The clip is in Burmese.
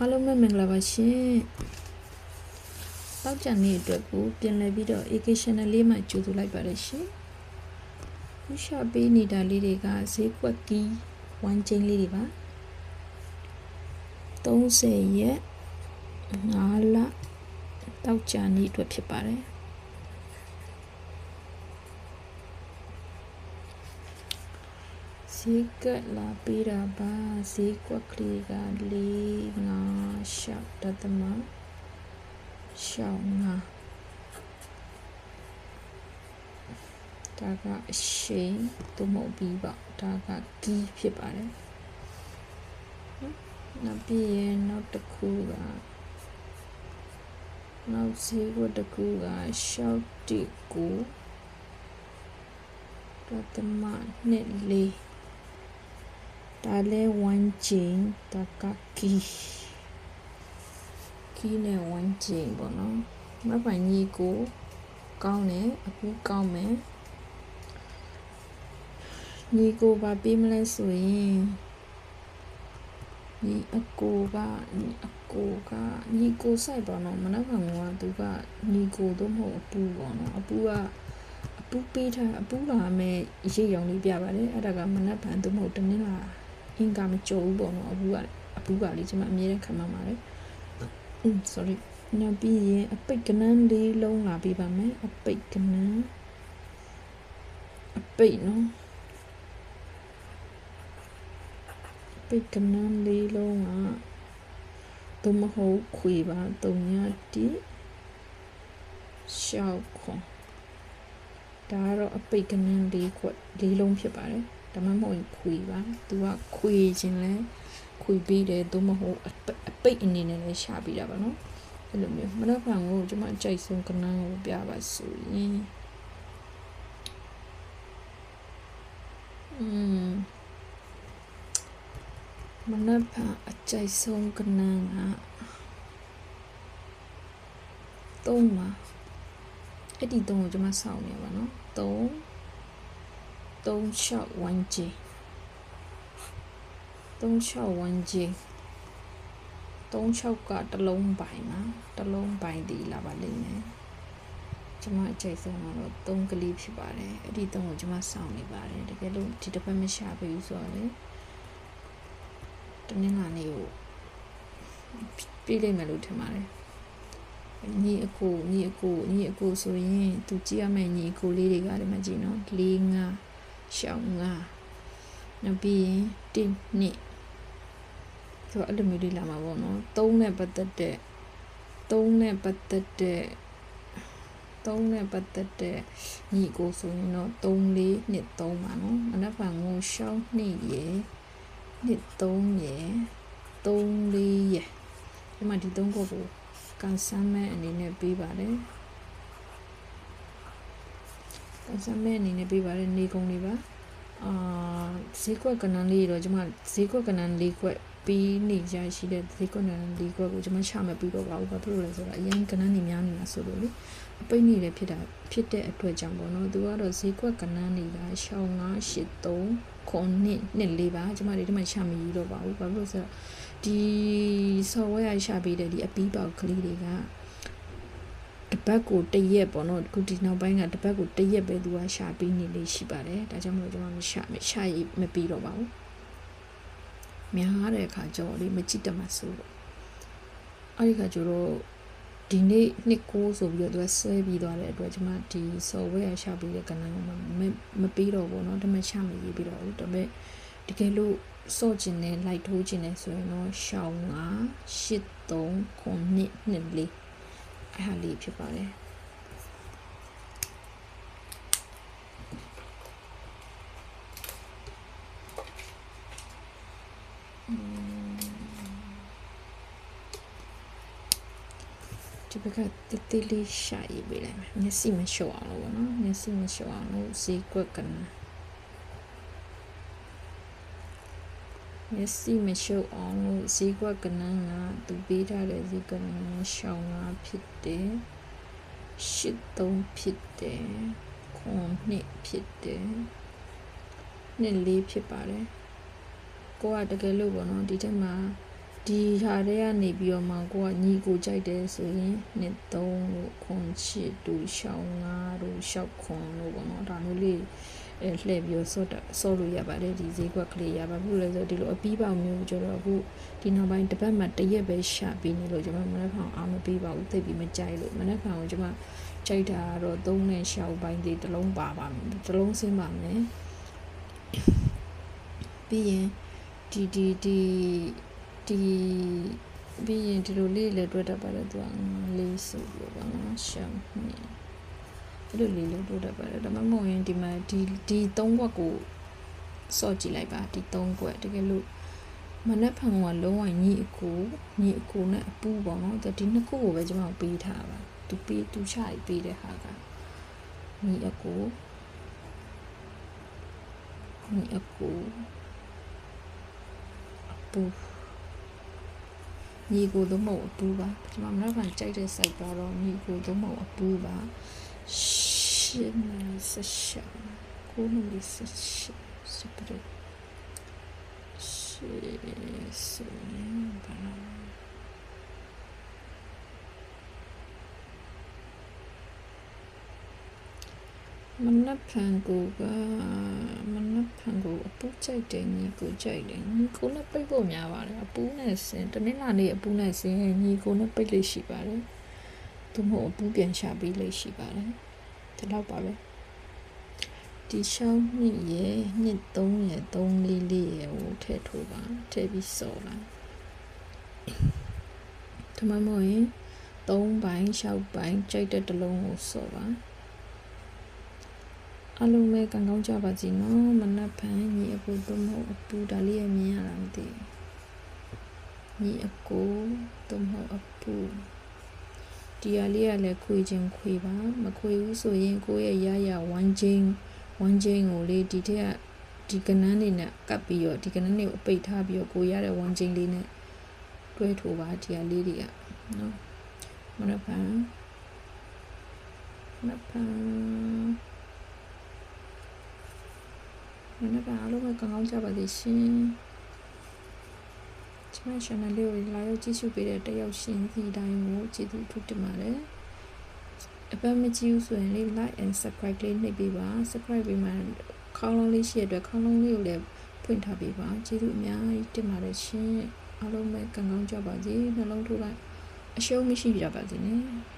အားလုံးပဲမင်္ဂလာပါရှင်။တောက်ကြနေ့အတွက်ကိုပြန်လည်ပြီးတော့ educational လေးမှကြိုဆိုလိုက်ပါတယ်ရှင်။ခုရှာပေးနေတာလေးတွေကဈေးကွက်ကီးဝမ်းချင်းလေးတွေပါ။30ရက်5လတောက်ကြနေ့အတွက်ဖြစ်ပါတယ်။ ရေကက်လာပေးတာပါဈေးကွက်ကလေးက၄၅၆တသမ၆၅ဒါကအရှိန်သို့မဟုတ်ပြီးပါဒါကကီးဖြစ်ပါတယ်နောက်ပြီးရင်နောက်တစ်ခုကနောက်ဈေးကွက်တစ်ခုကရှောက်တီကိုတသမ၂၄ Tale Wanjing Takaki ခီးနဲ့ Wanjing ပေါ့နော်မပိုင်ကြီးကိုကောင်းတယ်အခုကောင်းမယ်ညီကိုပါပေးမလဲဆိုရင်ညီအကိုကညီအကိုကညီကိုဆိုင်ပါတော့မနက်ကငွားသူကညီကိုတော့မဟုတ်အပူပေါ့နော်အပူကအပူပေးထားအပူလာမဲ့ရေရုံလေးပြပါတယ်အဲ့ဒါကမနက်ဖြန်သူမဟုတ်တနင်္လာ အင်္ဂါမကြုံဘူးပေါ့နော်အပူကအပူကလေးကျွန်မအမြဲတမ်းခံမှပါတယ်อืม sorry နောက်ပြီးရင်အပိတ်ကနန်းလေးလုံးလာပေးပါမယ်အပိတ်ကနန်းအပိတ်နော်အပိတ်ကနန်းလေးလုံးကသို့မဟုတ်ခွေပါတုံညာတိရှောက်ခွန်ဒါကတော့အပိတ်ကနန်းလေးခွက်လေးလုံးဖြစ်ပါတယ် ဒါမှမဟုတ်ခွေပါသူကခွေခြင်းလဲခွေပေးတယ်သို့မဟုတ်အပိတ်အနေနဲ့လည်းရှာပေးတာပါနော်အဲ့လိုမျိုးမနက်ဖြန်ကိုကျွန်မအကြိုက်ဆုံးကဏ္ဍကိုပြပါဆိုရင်อืมမနက်ဖြန်အကြိုက်ဆုံးကဏ္ဍက3ပါအဲ့ဒီ3ကိုကျွန်မစောင့်နေပါနော်3 361J 361J 36ကတလုံးပိုင်ပါတလုံးပိုင်ဒီလာပါလိမ့်မယ်ကျွန်မအကျိတ်ဆုံးကတော့3ကလေးဖြစ်ပါတယ်အဲ့ဒီ3ကိုကျွန်မစောင့်နေပါတယ်တကယ်လို့ဒီတစ်ပတ်မရှာဘူးဆိုတော့လေတနင်္လာနေ့ကိုပြေးလိမ့်မယ်လို့ထင်ပါတယ်ညီအကိုညီအကိုညီအကိုဆိုရင်သူကြည့်ရမယ့်ညီအကိုလေးတွေကလည်းမကြည့်နော်၄၅ ရှောင်းငါနောက်ပြီးရင်တင်းနှစ်ဆိုအဲ့လိုမျိုးလေးလာမှာပေါ့နော်သုံးနဲ့ပတ်သက်တဲ့သုံးနဲ့ပတ်သက်တဲ့သုံးနဲ့ပတ်သက်တဲ့ညီကိုဆိုရင်တော့3 4နှစ်3ပါနော်အနက်ဖန်ကိုရှောင်းနှစ်ရယ်နှစ်3ရယ်3 4ရယ်ဒီမှာဒီ3ခုကိုကန်ဆမ်းမဲ့အနေနဲ့ပေးပါတယ်ကန် ဆမ်းမဲ့အနေနဲ့ပေးပါတယ်နေကုန်လေးပါအာဈေးကွက်ကနန်းလေးတော့ကျွန်မဈေးကွက်ကနန်းလေးကွက်ပြီးနေရရှိတဲ့ဈေးကွက်နန်းလေးကွက်ကိုကျွန်မချမပြီးတော့ပါဘူးဘာဖြစ်လို့လဲဆိုတော့အရင်ကနန်းနေများနေတာဆိုလို့လေအပိတ်နေတယ်ဖြစ်တာဖြစ်တဲ့အတွက်ကြောင့်ပေါ့နော်သူကတော့ဈေးကွက်ကနန်းနေတာရှောင်း983ခုနှစ်နှစ်လေးပါကျွန်မဒီမှာချမယူတော့ပါဘူးဘာဖြစ်လို့ဆိုတော့ဒီ software ရရှာပေးတဲ့ဒီအပီးပေါက်ကလေးတွေကတ ပတ်ကိုတရက်ပေါ့နော်ခုဒီနောက်ပိုင်းကတပတ်ကိုတရက်ပဲသူကရှာပေးနေလေးရှိပါတယ်ဒါကြောင့်မလို့ကျွန်တော်မရှာမရှာရမပြီးတော့ပါဘူးများတဲ့အခါကျတော့လေမကြည့်တတ်မှဆိုတော့အဲ့ဒီခါကျတော့ဒီနေ့နှစ်ကိုဆိုပြီးတော့သူကဆွဲပြီးသွားတဲ့အတွက်ကျွန်မဒီ software ရှာပေးတဲ့ကဏ္ဍကိုမမပြီးတော့ဘူးเนาะဒါပေမဲ့ရှာမရေးပြီးတော့ဘူးဒါပေမဲ့တကယ်လို့စော့ကျင်နဲ့ light ထိုးကျင်နဲ့ဆိုရင်တော့ရှောင်းက83ခုနှစ်နှစ်လေး အဲ့ဟာလေးဖြစ်ပါတယ်ဒီဘက်ကတိတိလေးရှာရေးပေးလိုက်မယ်မျက်စိမလျှော့အောင်လို့ပေါ့နော်မျက်စိမလျှော့အောင်လို့ဈေးကွက်ကန မျက်စိမလျှော့အောင်လို့ဈေးကွက်ကနန်းကသူပေးထားတဲ့ဈေးကွက်ကနန်းရှောင်းငါဖြစ်တယ်ရှစ်သုံးဖြစ်တယ်ခွန်နှစ်ဖြစ်တယ်နှစ်လေးဖြစ်ပါတယ်ကိုကတကယ်လို့ပေါ့နော်ဒီထက်မှာဒဒီဟာတွေကနေပြီးတော့မှကိုကညီကိုကြိုက်တယ်ဆိုရင်နှစ်3လို့ခွန်ချစ်တူရှောင်း5တို့ရှောက်ခွန်လို့ပေါ့နော်ဒါမျိုးလေး အဲလှည့်ပြီးတော့ဆော့တာဆော့လို့ရပါတယ်ဒီဈေးကွက်ကလေးရပါဘူးလဲဆိုဒီလိုအပီးပေါက်မျိုးကျတော့အခုဒီနောက်ပိုင်းတစ်ပတ်မှတစ်ရက်ပဲရှာပြီးနေလို့ကျွန်မမနေ့ကအောင်မပေးပါဘူးသိပ်ပြီးမကြိုက်လို့မနေ့ကကိုကျွန်မကြိုက်တာတော့3နဲ့ရှောက်ပိုင်းဒီတစ်လုံးပါပါမယ်တစ်လုံးစင်းပါမယ်ပြီးရင်ဒီဒီဒီဒီပြီးရင်ဒီလိုလေးလည်းတွေ့တတ်ပါတယ်သူကလေးဆိုလို့ပါနော်ရှောင်းနေအဲ့လိုလေးလည်းတွေ့တတ်ပါတယ်ဒါမှမဟုတ်ရင် ဒီမှာဒီဒီ၃ဘွက်ကိုစော့ကြည့်လိုက်ပါဒီ၃ဘွက်တကယ်လို့မနက်ဖန်ကလုံးဝညီအကိုညီအကိုနဲ့အပူပေါ့နော်ဒီနှစ်ခုကိုပဲကျွန်တော်ပေးထားပါသူပေးသူချပြီးပေးတဲ့ဟာကညီအကိုညီအကိုအပူညီကိုသုံးမဟုတ်အပူပါကျွန်မမနေ့ကကြိုက်တဲ့ site ကတော့ညီကိုသုံးမဟုတ်အပူပါရှ င်းနေဆက်ရှာကိုနည်းဆက်ရှာစပရက်ရှင်းစနေဘာလို့မနက်ဖန်ကိုကမနက်ဖန်ကိုအပူကြိုက်တယ်ညီကိုကြိုက်တယ်ညီကိုနဲ့ပိတ်ဖို့များပါတယ်အပူနဲ့ဆင်တနင်္လာနေ့အပူနဲ့ဆင်ညီကိုနဲ့ပိတ်လို့ရှိပါတယ်သူမဟုတ်အပူပြန်ချပေးလို့ရှိပါတယ် ဒီလောက်ပါပဲဒီရှောင်းနှစ်ရဲ့နှစ်3ရဲ့3လေးလေးရဲ့ဟိုထည့်ထိုးပါထည့်ပြီးစော်လိုက်ဒီမှာမဟုတ်ရင်3ပိုင်း6ပိုင်းကြိုက်တဲ့တစ်လုံးကိုစော်ပါအလုံးပဲကံကောင်းကြပါစေနော်မနက်ဖန်ညီအကိုတို့မဟုတ်အပူဒါလေးရမြင်ရတာမသိညီအကိုတို့မဟုတ်အပူ ဒီရလေးကလည်းခွေခြင်းခွေပါမခွေဘူးဆိုရင်ကိုယ့်ရဲ့ရရဝမ်းချင်းဝမ်းချင်းကိုလေဒီထက်ကဒီကနန်းနေနဲ့ကပ်ပြီးတော့ဒီကနန်းတွေကိုပိတ်ထားပြီးတော့ကိုရတဲ့ဝမ်းချင်းလေးနဲ့တွဲထိုးပါဒီရလေးတွေကနော်မနက်ဖန်မနက်ဖန်မနေ့ကအားလုံးပဲကောင်းကောင်းကြပါသေးရှင်။ ကျွန်မ channel လေးကိုလာရောက်ကြည့်ရှုပေးတဲ့တယောက်ရှင်စီတိုင်းကိုကျေးဇူးထူးတင်ပါတယ်။အပတ်မကြည့်ဘူးဆိုရင်လေး like and subscribe လေးနှိပ်ပေးပါ subscribe ပေးမှခေါင်းလုံးလေးရှိရတဲ့ခေါင်းလုံးလေးကိုလည်းဖွင့်ထားပေးပါကျေးဇူးအများကြီးတင်ပါတယ်ရှင်။အားလုံးပဲကောင်းကောင်းကြပါစေနှလုံးထိုးလိုက်အရှုံးမရှိကြပါစေနဲ့။